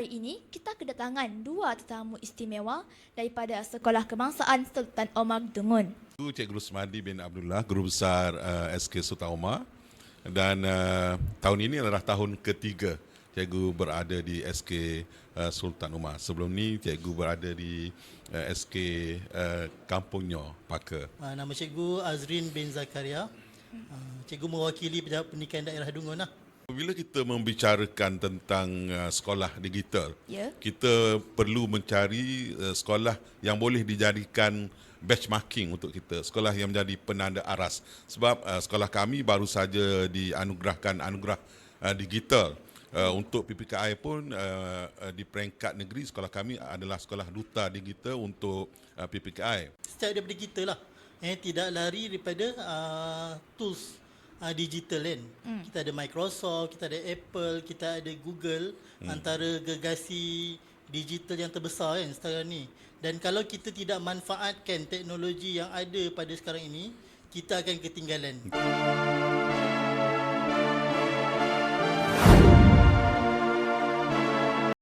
Hari ini kita kedatangan dua tetamu istimewa daripada Sekolah Kebangsaan Sultan Omar Dungun. Itu Cikgu Rusmadi bin Abdullah, Guru Besar uh, SK Sultan Omar. Dan uh, tahun ini adalah tahun ketiga Cikgu berada di SK uh, Sultan Omar. Sebelum ni Cikgu berada di uh, SK uh, Kampung Nyo, Paka. Uh, nama cikgu Azrin bin Zakaria. Uh, cikgu mewakili pejabat pendidikan daerah Dungun lah. Bila kita membicarakan tentang uh, sekolah digital, Ya. kita perlu mencari uh, sekolah yang boleh dijadikan benchmarking untuk kita, sekolah yang menjadi penanda aras. Sebab uh, sekolah kami baru saja dianugerahkan anugerah uh, digital. Uh, untuk PPKI pun uh, uh, di peringkat negeri sekolah kami adalah sekolah duta digital untuk uh, PPKI. Setiap daripada kita lah. Eh, tidak lari daripada uh, tools uh, digital kan. Hmm. Kita ada Microsoft, kita ada Apple, kita ada Google. Hmm. Antara gegasi digital yang terbesar kan sekarang ni. Dan kalau kita tidak manfaatkan teknologi yang ada pada sekarang ini, kita akan ketinggalan.